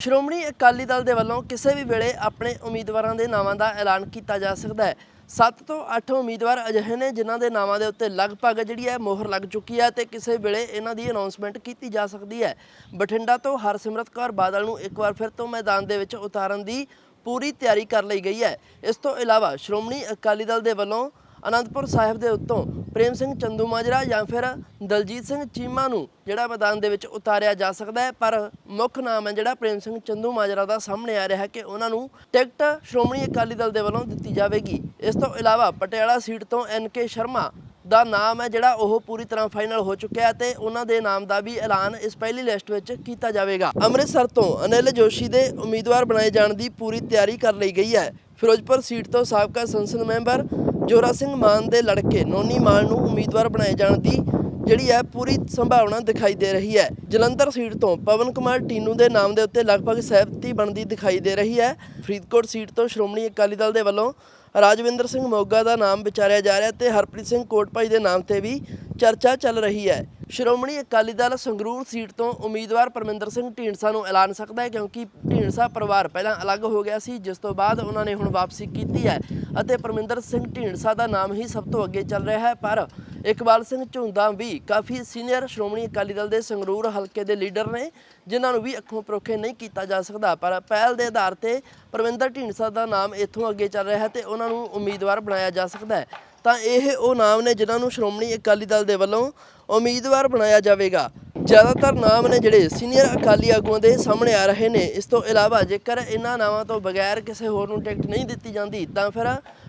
ਸ਼੍ਰੋਮਣੀ ਅਕਾਲੀ ਦਲ ਦੇ ਵੱਲੋਂ ਕਿਸੇ ਵੀ ਵੇਲੇ ਆਪਣੇ ਉਮੀਦਵਾਰਾਂ ਦੇ ਨਾਵਾਂ ਦਾ ਐਲਾਨ ਕੀਤਾ ਜਾ ਸਕਦਾ ਹੈ। 7 ਤੋਂ 8 ਉਮੀਦਵਾਰ ਅਜਿਹੇ ਨੇ ਜਿਨ੍ਹਾਂ ਦੇ ਨਾਵਾਂ ਦੇ ਉੱਤੇ ਲਗਭਗ ਜਿਹੜੀ ਹੈ ਮੋਹਰ ਲੱਗ ਚੁੱਕੀ ਹੈ ਤੇ ਕਿਸੇ ਵੇਲੇ ਇਹਨਾਂ ਦੀ ਅਨਾਉਂਸਮੈਂਟ ਕੀਤੀ ਜਾ ਸਕਦੀ ਹੈ। ਬਠਿੰਡਾ ਤੋਂ ਹਰਸਿਮਰਤ ਕੌਰ ਬਾਦਲ ਨੂੰ ਇੱਕ ਵਾਰ ਫਿਰ ਤੋਂ ਮੈਦਾਨ ਦੇ ਵਿੱਚ ਉਤਾਰਨ ਦੀ ਪੂਰੀ ਤਿਆਰੀ ਕਰ ਲਈ ਗਈ ਹੈ। ਇਸ ਤੋਂ ਇਲਾਵਾ ਸ਼੍ਰੋਮਣੀ ਅਕਾਲੀ ਦਲ ਦੇ ਵੱਲੋਂ ਅਨੰਦਪੁਰ ਸਾਹਿਬ ਦੇ ਉੱਤੋਂ ਪ੍ਰੇਮ ਸਿੰਘ ਚੰਦੂਮਾਜਰਾ ਜਾਂ ਫਿਰ ਦਲਜੀਤ ਸਿੰਘ ਚੀਮਾ ਨੂੰ ਜਿਹੜਾ ਮੈਦਾਨ ਦੇ ਵਿੱਚ ਉਤਾਰਿਆ ਜਾ ਸਕਦਾ ਹੈ, ਪਰ ਮੁੱਖ ਨਾਮ ਹੈ ਜਿਹੜਾ ਪ੍ਰੇਮ ਸਿੰਘ ਚੰਦੂਮਾਜਰਾ ਦਾ ਸਾਹਮਣੇ ਆ ਰਿਹਾ ਹੈ ਕਿ ਉਹਨਾਂ ਨੂੰ ਟਿਕਟ ਸ਼੍ਰੋਮਣੀ ਅਕਾਲੀ ਦਲ ਦੇ ਵੱਲੋਂ ਦਿੱਤੀ ਜਾਵੇਗੀ। ਇਸ ਤੋਂ ਇਲਾਵਾ ਪਟਿਆਲਾ ਸੀਟ ਤੋਂ ਐਨ ਕੇ ਸ਼ਰਮਾ ਦਾ ਨਾਮ ਹੈ ਜਿਹੜਾ ਉਹ ਪੂਰੀ ਤਰ੍ਹਾਂ ਫਾਈਨਲ ਹੋ ਚੁੱਕਿਆ ਤੇ ਉਹਨਾਂ ਦੇ ਨਾਮ ਦਾ ਵੀ ਐਲਾਨ ਇਸ ਪਹਿਲੀ ਲਿਸਟ ਵਿੱਚ ਕੀਤਾ ਜਾਵੇਗਾ। ਅੰਮ੍ਰਿਤਸਰ ਤੋਂ ਅਨਿਲ ਜੋਸ਼ੀ ਦੇ ਉਮੀਦਵਾਰ ਬਣਾਏ ਜਾਣ ਦੀ ਪੂਰੀ ਤਿਆਰੀ ਕਰ ਲਈ ਗਈ ਹੈ। ਫਿਰੋਜ਼ਪੁਰ ਸੀਟ ਤੋਂ ਸਾਬਕਾ ਸੰਸਦ ਮੈਂਬਰ ਜੋਰਾ ਸਿੰਘ ਮਾਨ ਦੇ ਲੜਕੇ ਨੋਨੀ ਮਾਨ ਨੂੰ ਉਮੀਦਵਾਰ ਬਣਾਏ ਜਾਣ ਦੀ ਜਿਹੜੀ ਹੈ ਪੂਰੀ ਸੰਭਾਵਨਾ ਦਿਖਾਈ ਦੇ ਰਹੀ ਹੈ। ਜਲੰਧਰ ਸੀਟ ਤੋਂ ਪਵਨ ਕੁਮਾਰ ਟੀਨੂ ਦੇ ਨਾਮ ਦੇ ਉੱਤੇ ਲਗਭਗ ਸਹਿਮਤੀ ਬਣਦੀ ਦਿਖਾਈ ਦੇ ਰਹੀ ਹੈ। ਫਰੀਦਕੋਟ ਸੀਟ ਤੋਂ ਸ਼੍ਰੋਮਣੀ ਅਕਾਲੀ ਦਲ ਦੇ ਵੱਲੋਂ ਰਾਜਵਿੰਦਰ ਸਿੰਘ ਮੋਗਾ ਦਾ ਨਾਮ ਵਿਚਾਰਿਆ ਜਾ ਰਿਹਾ ਤੇ ਹਰਪ੍ਰੀਤ ਸਿੰਘ ਕੋਟਪਾਈ ਦੇ ਨਾਮ ਤੇ ਵੀ ਚਰਚਾ ਚੱਲ ਰਹੀ ਹੈ। ਸ਼੍ਰੋਮਣੀ ਅਕਾਲੀ ਦਲ ਸੰਗਰੂਰ ਸੀਟ ਤੋਂ ਉਮੀਦਵਾਰ ਪਰਮਿੰਦਰ ਸਿੰਘ ਢੀਂਡਸਾ ਨੂੰ ਐਲਾਨ ਸਕਦਾ ਹੈ ਕਿਉਂਕਿ ਢੀਂਡਸਾ ਪਰਿਵਾਰ ਪਹਿਲਾਂ ਅਲੱਗ ਹੋ ਗਿਆ ਸੀ, ਜਿਸ ਤੋਂ ਬਾਅਦ ਉਹਨਾਂ ਨੇ ਹੁਣ ਵਾਪਸੀ ਕੀਤੀ ਹੈ ਅਤੇ ਪਰਮਿੰਦਰ ਸਿੰਘ ਢੀਂਡਸਾ ਦਾ ਨਾਮ ਹੀ ਸਭ ਤੋਂ ਅੱਗੇ ਚੱਲ ਰਿਹਾ ਹੈ। ਪਰ ਇਕਬਾਲ ਸਿੰਘ ਝੁੰਦਾ ਵੀ ਕਾਫੀ ਸੀਨੀਅਰ ਸ਼੍ਰੋਮਣੀ ਅਕਾਲੀ ਦਲ ਦੇ ਸੰਗਰੂਰ ਹਲਕੇ ਦੇ ਲੀਡਰ ਨੇ, ਜਿਨ੍ਹਾਂ ਨੂੰ ਵੀ ਅੱਖੋਂ ਪਰੋਖੇ ਨਹੀਂ ਕੀਤਾ ਜਾ ਸਕਦਾ। ਪਰ ਪਹਿਲ ਦੇ ਆਧਾਰ ਤੇ ਪਰਮਿੰਦਰ ਢੀਂਡਸਾ ਦਾ ਨਾਮ ਇੱਥੋਂ ਅੱਗੇ ਚੱਲ ਰਿਹਾ ਹੈ ਤੇ ਉਹਨਾਂ ਨੂੰ ਉਮੀਦਵਾਰ ਬਣਾਇਆ ਜਾ ਸਕਦਾ ਹੈ। ਤਾਂ ਇਹ ਉਹ ਨਾਮ ਨੇ ਜਿਨ੍ਹਾਂ ਨੂੰ ਸ਼੍ਰੋਮਣੀ ਅਕਾਲੀ ਦਲ ਦੇ ਵੱਲੋਂ ਉਮੀਦਵਾਰ ਬਣਾਇਆ ਜਾਵੇਗਾ। ਜ਼ਿਆਦਾਤਰ ਨਾਮ ਨੇ ਜਿਹੜੇ ਸੀਨੀਅਰ ਅਕਾਲੀ ਆਗੂਆਂ ਦੇ ਸਾਹਮਣੇ ਆ ਰਹੇ ਨੇ। ਇਸ ਤੋਂ ਇਲਾਵਾ ਜੇਕਰ ਇਹਨਾਂ ਨਾਵਾਂ ਤੋਂ ਬਗੈਰ ਕਿਸੇ ਹੋਰ ਨੂੰ ਟਿਕਟ ਨਹੀਂ ਦਿੱਤੀ ਜਾਂਦੀ, ਤਾਂ ਫਿਰ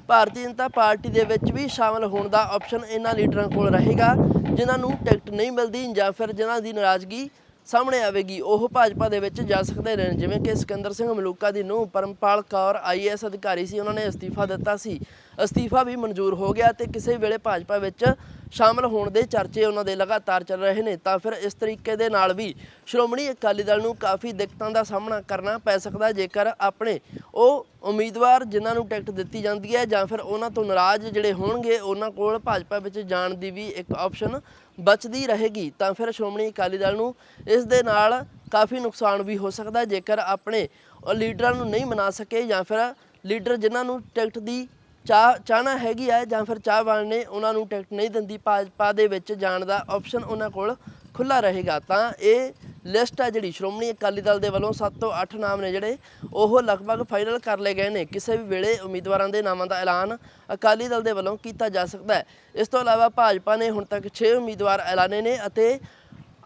ਭਾਰਤੀ ਜਨਤਾ ਪਾਰਟੀ ਦੇ ਵਿੱਚ ਵੀ ਸ਼ਾਮਲ ਹੋਣ ਦਾ ਆਪਸ਼ਨ ਇਹਨਾਂ ਲੀਡਰਾਂ ਕੋਲ ਰਹੇਗਾ, ਜਿਨ੍ਹਾਂ ਨੂੰ ਟਿਕਟ ਨਹੀਂ ਮਿਲਦੀ ਜਾਂ ਫਿਰ ਜਿਨ੍ਹਾਂ ਦੀ ਨਾਰਾਜ਼ਗੀ ਸਾਹਮਣੇ ਆਵੇਗੀ। ਉਹ ਭਾਜਪਾ ਦੇ ਵਿੱਚ ਜਾ ਸਕਦੇ ਨੇ, ਜਿਵੇਂ ਕਿ ਸਿਕੰਦਰ ਸਿੰਘ ਮਲੂਕਾ ਦੀ ਨੂੰਹ ਪਰਮਪਾਲ ਕੌਰ ਆਈਏਐਸ ਅਧਿਕਾਰੀ ਸੀ, ਉਹਨਾਂ ਨੇ ਅਸਤੀਫਾ ਦਿੱਤਾ ਸੀ। ਅਸਤੀਫਾ ਵੀ ਮਨਜ਼ੂਰ ਹੋ ਗਿਆ ਤੇ ਕਿਸੇ ਵੇਲੇ ਭਾਜਪਾ ਵਿੱਚ ਸ਼ਾਮਲ ਹੋਣ ਦੇ ਚਰਚੇ ਉਹਨਾਂ ਦੇ ਲਗਾਤਾਰ ਚੱਲ ਰਹੇ ਨੇ, ਤਾਂ ਫਿਰ ਇਸ ਤਰੀਕੇ ਦੇ ਨਾਲ ਵੀ ਸ਼੍ਰੋਮਣੀ ਅਕਾਲੀ ਦਲ ਨੂੰ ਕਾਫੀ ਦਿੱਕਤਾਂ ਦਾ ਸਾਹਮਣਾ ਕਰਨਾ ਪੈ ਸਕਦਾ, ਜੇਕਰ ਆਪਣੇ ਉਹ ਉਮੀਦਵਾਰ ਜਿਨ੍ਹਾਂ ਨੂੰ ਟਿਕਟ ਦਿੱਤੀ ਜਾਂਦੀ ਹੈ ਜਾਂ ਫਿਰ ਉਹਨਾਂ ਤੋਂ ਨਾਰਾਜ਼ ਜਿਹੜੇ ਹੋਣਗੇ, ਉਹਨਾਂ ਕੋਲ ਭਾਜਪਾ ਵਿੱਚ ਜਾਣ ਦੀ ਵੀ ਇੱਕ ਆਪਸ਼ਨ ਬਚਦੀ ਰਹੇਗੀ। ਤਾਂ ਫਿਰ ਸ਼੍ਰੋਮਣੀ ਅਕਾਲੀ ਦਲ ਨੂੰ ਇਸ ਦੇ ਨਾਲ ਕਾਫੀ ਨੁਕਸਾਨ ਵੀ ਹੋ ਸਕਦਾ ਜੇਕਰ ਆਪਣੇ ਲੀਡਰਾਂ ਨੂੰ ਨਹੀਂ ਮਨਾ ਸਕੇ ਜਾਂ ਫਿਰ ਲੀਡਰ ਜਿਨ੍ਹਾਂ ਨੂੰ ਟਿਕਟ ਦੀ ਚਾਹ ਚਾਹਣਾ ਹੈਗੀ ਹੈ ਜਾਂ ਫਿਰ ਚਾਹਵਾਨ ਨੇ ਉਹਨਾਂ ਨੂੰ ਟਿਕਟ ਨਹੀਂ ਦਿੰਦੀ, ਭਾਜਪਾ ਦੇ ਵਿੱਚ ਜਾਣ ਦਾ ਆਪਸ਼ਨ ਉਹਨਾਂ ਕੋਲ ਖੁੱਲਾ ਰਹੇਗਾ, ਤਾਂ ਇਹ ਲਿਸਟ ਹੈ ਜਿਹੜੀ ਸ਼੍ਰੋਮਣੀ ਅਕਾਲੀ ਦਲ ਦੇ ਵੱਲੋਂ 7 ਤੋਂ 8 ਨਾਮ ਨੇ ਜਿਹੜੇ, ਉਹ ਲਗਭਗ ਫਾਈਨਲ ਕਰ ਲਏ ਗਏ ਨੇ। ਕਿਸੇ ਵੀ ਵੇਲੇ ਉਮੀਦਵਾਰਾਂ ਦੇ ਨਾਮਾਂ ਦਾ ਐਲਾਨ ਅਕਾਲੀ ਦਲ ਦੇ ਵੱਲੋਂ ਕੀਤਾ ਜਾ ਸਕਦਾ ਹੈ। ਇਸ ਤੋਂ ਇਲਾਵਾ ਭਾਜਪਾ ਨੇ ਹੁਣ ਤੱਕ 6 ਉਮੀਦਵਾਰ ਐਲਾਨੇ ਨੇ ਅਤੇ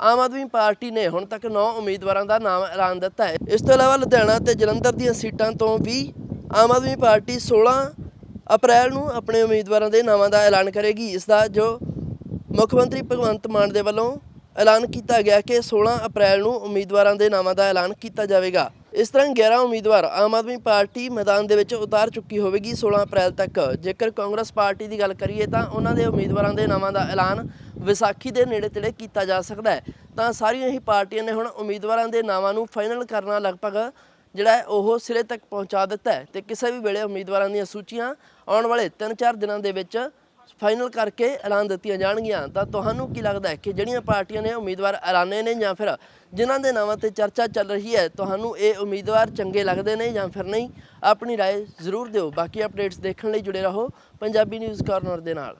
ਆਮ ਆਦਮੀ ਪਾਰਟੀ ਨੇ ਹੁਣ ਤੱਕ 9 ਉਮੀਦਵਾਰਾਂ ਦਾ ਨਾਮ ਐਲਾਨ ਦਿੱਤਾ ਹੈ। ਇਸ ਤੋਂ ਇਲਾਵਾ ਲੁਧਿਆਣਾ ਤੇ ਜਲੰਧਰ ਦੀਆਂ ਸੀਟਾਂ ਤੋਂ ਵੀ ਆਮ ਆਦਮੀ ਪਾਰਟੀ 16 ਅਪ੍ਰੈਲ ਨੂੰ ਆਪਣੇ ਉਮੀਦਵਾਰਾਂ ਦੇ ਨਾਵਾਂ ਦਾ ਐਲਾਨ ਕਰੇਗੀ। ਇਸ ਦਾ ਜੋ ਮੁੱਖ ਮੰਤਰੀ ਭਗਵੰਤ ਮਾਨ ਦੇ ਵੱਲੋਂ ਐਲਾਨ ਕੀਤਾ ਗਿਆ ਕਿ 16 ਅਪ੍ਰੈਲ ਨੂੰ ਉਮੀਦਵਾਰਾਂ ਦੇ ਨਾਵਾਂ ਦਾ ਐਲਾਨ ਕੀਤਾ ਜਾਵੇਗਾ। ਇਸ ਤਰ੍ਹਾਂ 11 ਉਮੀਦਵਾਰ ਆਮ ਆਦਮੀ ਪਾਰਟੀ ਮੈਦਾਨ ਦੇ ਵਿੱਚ ਉਤਾਰ ਚੁੱਕੀ ਹੋਵੇਗੀ 16 ਅਪ੍ਰੈਲ ਤੱਕ। ਜੇਕਰ ਕਾਂਗਰਸ ਪਾਰਟੀ ਦੀ ਗੱਲ ਕਰੀਏ ਤਾਂ ਉਹਨਾਂ ਦੇ ਉਮੀਦਵਾਰਾਂ ਦੇ ਨਾਵਾਂ ਦਾ ਐਲਾਨ ਵਿਸਾਖੀ ਦੇ ਨੇੜੇ ਤੇੜੇ ਕੀਤਾ ਜਾ ਸਕਦਾ ਹੈ। ਤਾਂ ਸਾਰੀਆਂ ਹੀ ਪਾਰਟੀਆਂ ਨੇ ਹੁਣ ਉਮੀਦਵਾਰਾਂ ਦੇ ਨਾਵਾਂ ਨੂੰ ਫਾਈਨਲ ਕਰਨਾ ਲਗਭਗ ਜਿਹੜਾ ਹੈ ਉਹ ਸਿਰੇ ਤੱਕ ਪਹੁੰਚਾ ਦਿੱਤਾ ਹੈ ਤੇ ਕਿਸੇ ਵੀ ਵੇਲੇ ਉਮੀਦਵਾਰਾਂ ਦੀਆਂ ਸੂਚੀਆਂ ਆਉਣ ਵਾਲੇ 3-4 ਦਿਨਾਂ ਦੇ ਵਿੱਚ ਫਾਈਨਲ ਕਰਕੇ ਐਲਾਨ ਦਿੱਤੀਆਂ ਜਾਣਗੀਆਂ ਤਾਂ ਤੁਹਾਨੂੰ ਕੀ ਲੱਗਦਾ ਹੈ ਕਿ ਜਿਹੜੀਆਂ ਪਾਰਟੀਆਂ ਨੇ ਉਮੀਦਵਾਰ ਐਲਾਨੇ ਨੇ ਜਾਂ ਫਿਰ ਜਿਨ੍ਹਾਂ ਦੇ ਨਾਵਾਂ ਤੇ ਚਰਚਾ ਚੱਲ ਰਹੀ ਹੈ ਤੁਹਾਨੂੰ ਇਹ ਉਮੀਦਵਾਰ ਚੰਗੇ ਲੱਗਦੇ ਨੇ ਜਾਂ ਫਿਰ ਨਹੀਂ ਆਪਣੀ رائے ਜ਼ਰੂਰ ਦਿਓ ਬਾਕੀ ਅਪਡੇਟਸ ਦੇਖਣ ਲਈ ਜੁੜੇ ਰਹੋ ਪੰਜਾਬੀ ਨਿਊਜ਼ ਕਾਰਨਰ ਦੇ ਨਾਲ